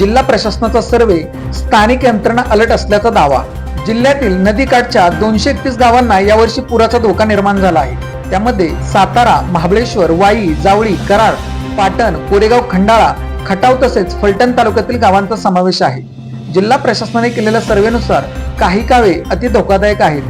जिल्हा प्रशासनाचा सर्वे स्थानिक यंत्रणा अलर्ट असल्याचा दावा. जिल्ह्यातील नदीकाठच्या दोनशे एकतीस गावांना यावर्षी पुराचा धोका निर्माण झाला आहे. त्यामध्ये सातारा महाबळेश्वर वाई जावळी कराड पाटण कोरेगाव खंडाळा खटाव तसेच फलटण तालुक्यातील गावांचा समावेश आहे. जिल्हा प्रशासनाने केलेल्या सर्वेनुसार काही गावे अति धोकादायक आहेत.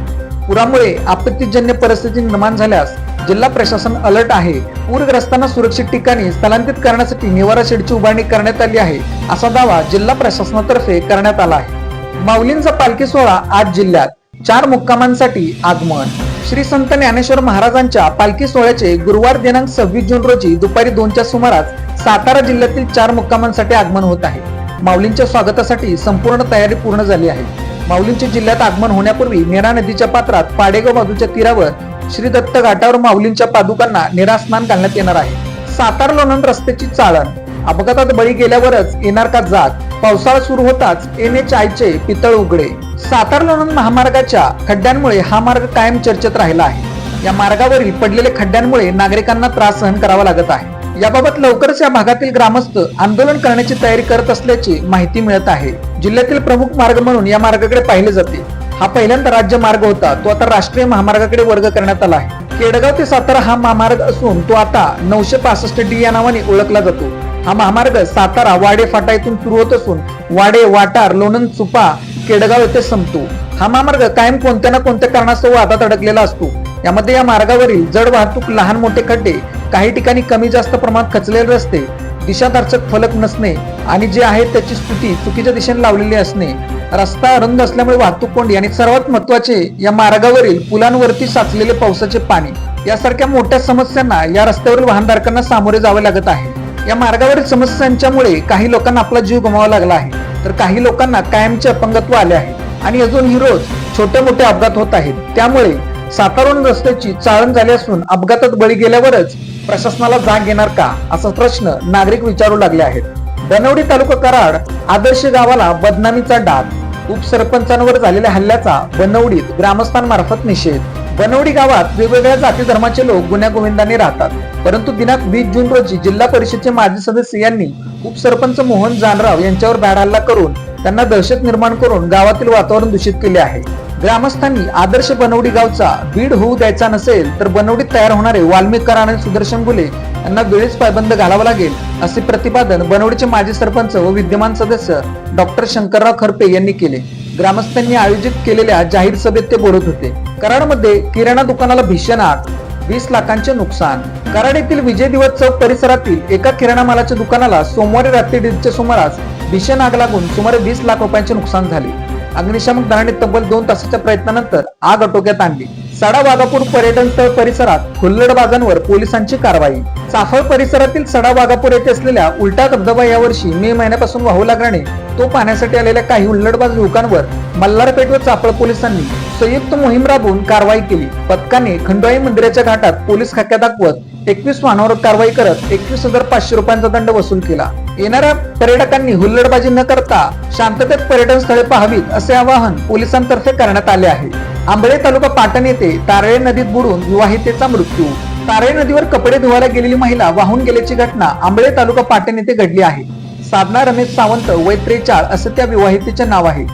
पुरामुळे आपत्तीजन्य परिस्थिती निर्माण झाल्यास जिल्हा प्रशासन अलर्ट आहे. पूरग्रस्तांना सुरक्षित ठिकाणी स्थलांतरित करण्यासाठी निवारा शेडची उभारणी करण्यात आली आहे असा दावा जिल्हा प्रशासनातर्फे करण्यात आला आहे. माऊलींचा पालखी सोहळा आज जिल्ह्यात. चार मुक्कामांसाठी आगमन. श्री संत ज्ञानेश्वर महाराजांच्या पालखी सोहळ्याचे गुरुवार दिनांक सव्वीस जून रोजी दुपारी दोनच्या सुमारास सातारा जिल्ह्यातील चार मुक्कामांसाठी आगमन होत आहे. माऊलींच्या स्वागतासाठी संपूर्ण तयारी पूर्ण झाली आहे. माऊलींचे जिल्ह्यात आगमन होण्यापूर्वी नेरा नदीच्या पात्रात पाडेगाव बाजूच्या तीरावर श्री दत्त घाटावर माऊलींच्या पादुकांना निरास्नान घालण्यात येणार आहे. सातार लोणंद रस्त्याची चाळण. अपघातात बळी गेल्यावरच येणार का जात पावसाळा सुरू होताच एन एच आयचे पितळ उघडे. सातार लोणंद महामार्गाच्या खड्ड्यांमुळे हा मार्ग कायम चर्चेत राहिला आहे. या मार्गावरील पडलेल्या खड्ड्यांमुळे नागरिकांना त्रास सहन करावा लागत आहे. याबाबत लवकरच या भागातील ग्रामस्थ आंदोलन करण्याची तयारी करत असल्याची माहिती मिळत आहे. जिल्ह्यातील प्रमुख मार्ग म्हणून या मार्गाकडे पाहिले जाते. हा पहिल्यांदा राज्य मार्ग होता. तो आता राष्ट्रीय महामार्गाकडे वर्ग करण्यात आला आहे. केडगाव ते सातारा हा महामार्ग असून तो आता नऊशे पासष्ट डी या नावाने ओळखला जातो. हा महामार्ग सातारा वाडे फाटा येथून सुरू होत असून वाडे वाटार लोणंद चुपा केडगाव येथे संपतो. हा महामार्ग कायम कोणत्या ना कोणत्या कारणास्तव वादात अडकलेला असतो. यामध्ये या मार्गावरील जड वाहतूक लहान मोठे खड्डे काही ठिकाणी कमी जास्त प्रमाणात खचलेले रस्ते दिशादर्शक फलक नसणे आणि जे आहे त्याची स्तुती चुकीच्या दिशेने लावलेली असणे रस्ता अरुंद असल्यामुळे वाहतूक कोंडी आणि सर्वात महत्त्वाचे या मार्गावरील पुलांवरती साचलेले पावसाचे पाणी यासारख्या मोठ्या समस्यांना या रस्त्यावरील वाहनधारकांना सामोरे जावे लागत आहे. या मार्गावरील समस्यांच्यामुळे काही लोकांना आपला जीव गमावा लागला आहे. तर काही लोकांना कायमचे अपंगत्व आले आहे. आणि अजूनही रोज छोटे मोठे अपघात होत आहेत. त्यामुळे सातारून रस्त्याची चाळण झाली असून अपघातात बळी गेल्यावरच प्रशासनाला जाग येणार का असा प्रश्न नागरिक विचारू लागले आहेत. बनवडी तालुका कराड आदर्श गावाला बदनामीचा डाग उपसरपंचांवर झालेल्या हल्ल्याचा बनवडीत ग्रामस्थांमार्फत निषेध. बनवडी गावात वेगवेगळ्या जाती धर्माचे लोक गुण्यागोविंदाने राहतात. परंतु दिनांक वीस जून रोजी जिल्हा परिषदचे माजी सदस्य यांनी उपसरपंच मोहन जानराव यांच्यावर बॅड हल्ला करून त्यांना दहशत निर्माण करून गावातील वातावरण दूषित केले आहे. ग्रामस्थांनी आदर्श बनवडी गावचा बीड होऊ द्यायचा नसेल तर बनवडीत तयार होणारे वाल्मिक आणि सुदर्शन गुले यांना वेळीच पायबंद घालावा लागेल असे प्रतिपादन बनवडीचे माजी सरपंच व विद्यमान सदस्य डॉक्टर शंकरराव खरपे यांनी केले. ग्रामस्थांनी आयोजित केलेल्या जाहीर सभेत ते बोलत होते. कराडमध्ये किराणा दुकानाला भीषण आग वीस लाखांचे नुकसान. कराड येथील विजय दिवस चौक परिसरातील एका किराणा मालाच्या दुकानाला सोमवारी रात्री दीडच्या सुमारास भीषण आग लागून सुमारे वीस लाख रुपयांचे नुकसान झाले. अग्निशामक दलाने तब्बल दोन तासाच्या प्रयत्नानंतर आग आटोक्यात आणली. सडा वाघापूर पर्यटन स्थळ परिसरात हुल्लडबाजांवर पोलिसांची कारवाई. चाफळ परिसरातील सडा वाघापूर येथे असलेल्या उलटा धबधबा यावर्षी मे महिन्यापासून वाहू लागल्याने तो पाहण्यासाठी आलेल्या काही हुल्लडबाज युवकांवर मल्हारपेठ व चाफळ पोलिसांनी संयुक्त मोहीम राबवून कारवाई केली. पथकाने खंडोई मंदिराच्या घाटात पोलीस खाक्या दाखवत एकवीस वाहनावर कारवाई करत एकवीस हजार पाचशे रुपयांचा दंड वसूल केला. येणाऱ्या पर्यटकांनी हुल्लडबाजी न करता शांततेत पर्यटन स्थळे पाहावीत असे आवाहन पोलिसांतर्फे करण्यात आले आहे. आंबळे तालुका पाटण येथे तारळे नदीत बुडून विवाहितेचा मृत्यू. तारळे नदीवर कपडे धुवायला गेलेली महिला वाहून गेल्याची घटना आंबळे तालुका पाटण येथे घडली आहे. साधना रमेश सावंत वय त्रेचाळ असे त्या विवाहितेचे नाव आहे.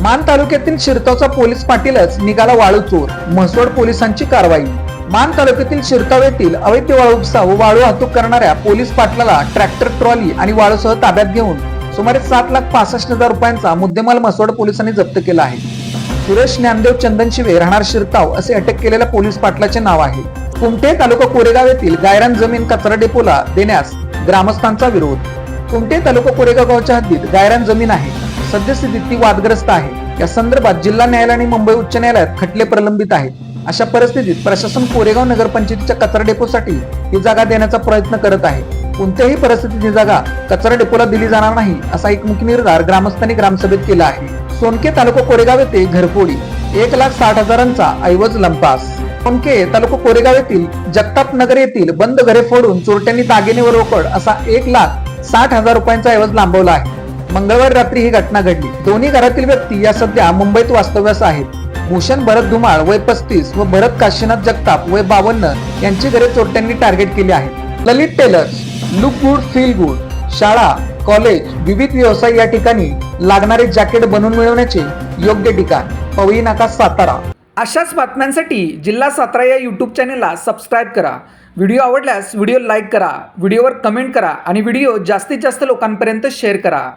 मान तालुक्यातील शिरतावचा पोलीस पाटीलच निघाला वाळू चोर म्हसवड पोलिसांची कारवाई. मान तालुक्यातील शिरकाव येथील अवैध वाळू उपसा व वाळू वाहतूक करणाऱ्या पोलीस पाटलाला ट्रॅक्टर ट्रॉली आणि वाळूसह ताब्यात घेऊन सुमारे सात लाख पासष्ट हजार रुपयांचा मुद्देमाल म्हसवड पोलिसांनी जप्त केला आहे. सुरेश ज्ञानदेव चंदन शिवे राहणार शिरकाव असे अटक केलेल्या पोलीस पाटलाचे नाव आहे. कुमटे तालुका कोरेगाव येथील गायरान जमीन कचरा डेपोला देण्यास ग्रामस्थांचा विरोध. कुमटे तालुका कोरेगाव गावच्या हद्दीत गायरान जमीन आहे. सद्यस्थितीत ती वादग्रस्त आहे. या संदर्भात जिल्हा न्यायालय आणि मुंबई उच्च न्यायालयात खटले प्रलंबित आहेत. अशा परिस्थितीत प्रशासन कोरेगाव नगरपंचायतीच्या कचरा डेपोसाठी ही जागा देण्याचा प्रयत्न करत आहे. कोणत्याही परिस्थितीत ही जागा कचरा डेपोला दिली जाणार नाही असा एकमुखी निर्धार ग्रामस्थांनी ग्रामसभेत केला आहे. सोनके तालुका कोरेगाव येथे घरफोडी एक लाख साठ हजारांचा ऐवज लंपास. सोनके तालुका कोरेगाव येथील जगताप नगर येथील बंद घरे फोडून चोरट्यांनी दागिने व रोकड असा एक लाख साठ हजार रुपयांचा ऐवज लांबवला आहे. मंगळवारी रात्री ही घटना घडली. दोन्ही घरातील व्यक्ती या सध्या मुंबईत वास्तव्यास आहेत. भूषण भरत धुमाळ वय पस्तीस व भरत काशीनाथ जगताप वय बावन्न यांची घरे चोरट्यांनी टार्गेट केली आहेत. Lalit tailors look good feel good शाळा कॉलेज विविध व्यवसाय या ठिकाणी लागणारे जॅकेट बनवून मिळवण्याचे योग्य ठिकाण. पवई नाका सातारा. अशाच बातम्यांसाठी जिल्हा सातारा या यूट्यूब चॅनेलला सबस्क्राईब करा. व्हिडिओ आवडल्यास व्हिडिओ लाईक करा व्हिडिओवर कमेंट करा आणि व्हिडिओ जास्तीत जास्त लोकांपर्यंत शेअर करा.